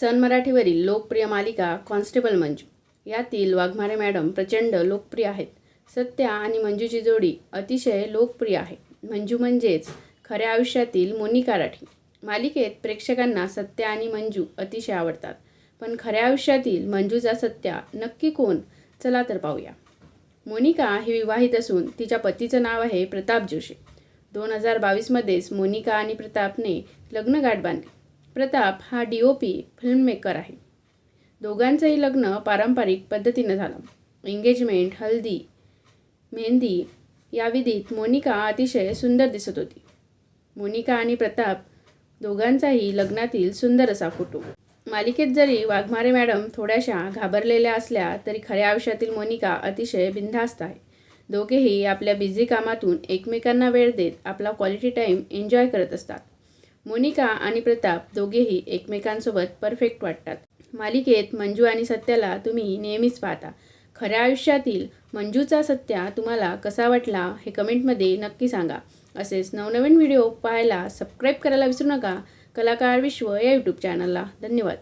सन मराठीवरील लोकप्रिय मालिका कॉन्स्टेबल मंजू. यातील वाघमारे मॅडम प्रचंड लोकप्रिय आहेत. सत्या आणि मंजूची जोडी अतिशय लोकप्रिय आहे. मंजू म्हणजेच खऱ्या आयुष्यातील मोनिका राठी मालिकेत प्रेक्षकांना सत्या आणि मंजू अतिशय आवडतात. पण खऱ्या आयुष्यातील मंजूचा सत्या नक्की कोण? चला तर पाहूया. मोनिका ही विवाहित असून तिच्या पतीचं नाव आहे प्रताप जोशी. दोन हजार बावीसमध्येच मोनिका आणि प्रतापने लग्नगाठ बांधली. प्रताप हा डी ओ पी फिल्ममेकर आहे. दोघांचंही लग्न पारंपरिक पद्धतीनं झालं. एंगेजमेंट हल्दी मेहंदी या विधीत मोनिका अतिशय सुंदर दिसत होती. मोनिका आणि प्रताप दोघांचाही लग्नातील सुंदर असा फोटो. मालिकेत जरी वाघमारे मॅडम थोड्याशा घाबरलेल्या असल्या तरी खऱ्या आयुष्यातील मोनिका अतिशय बिनधास्त आहे. दोघेही आपल्या बिझी कामातून एकमेकांना वेळ देत आपला क्वालिटी टाईम एन्जॉय करत असतात. मोनिका आणि प्रताप दोघेही एकमेकांसोबत परफेक्ट वाटतात. मालिकेत मंजू आणि सत्याला तुम्ही नेहमीच पाहता. खऱ्या आयुष्यातील मंजूचा सत्या तुम्हाला कसा वाटला हे कमेंटमध्ये नक्की सांगा. असेच नवनवीन व्हिडिओ पाहायला सबस्क्राईब करायला विसरू नका. कलाकार विश्व या यूट्यूब चॅनलला धन्यवाद.